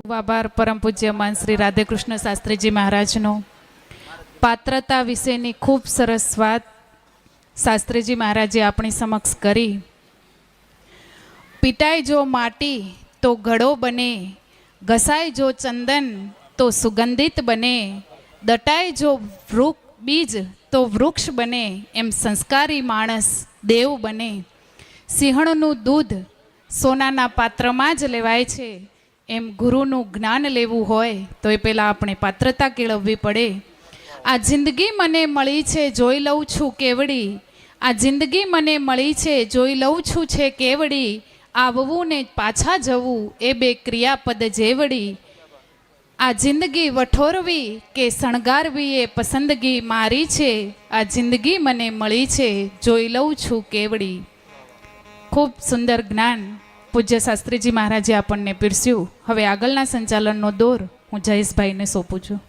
ખૂબ આભાર, પરમ પૂજ્ય માન શ્રી રાધેકૃષ્ણ શાસ્ત્રીજી મહારાજનો. પાત્રતા વિશેની ખૂબ સરસ વાત શાસ્ત્રીજી મહારાજે આપણી સમક્ષ કરી. પીટાય જો માટી તો ઘડો બને ઘસાય જો ચંદન તો સુગંધિત બને દટાય જો વૃક્ષ બીજ તો વૃક્ષ બને, એમ સંસ્કારી માણસ દેવ બને. સિંહણનું દૂધ સોનાના પાત્રમાં જ લેવાય છે એમ ગુરુનું જ્ઞાન લેવું હોય તો એ પહેલાં આપણે પાત્રતા કેળવવી પડે. આ જિંદગી મને મળી છે, જોઈ લઉં છું કેવડી. આ જિંદગી મને મળી છે, જોઈ લઉં છું છે કેવડી. આવવું ને પાછા જવું, એ બે ક્રિયાપદ જેવડી. આ જિંદગી વઠોરવી કે શણગારવી એ પસંદગી મારી છે. આ જિંદગી મને મળી છે, જોઈ લઉં છું કેવડી. ખૂબ સુંદર જ્ઞાન. પૂજ્ય શાસ્ત્રીજી મહારાજે આપણને પીરસ્યું. હવે આગળના સંચાલનનો દોર હું જયેશભાઈને સોંપું છું.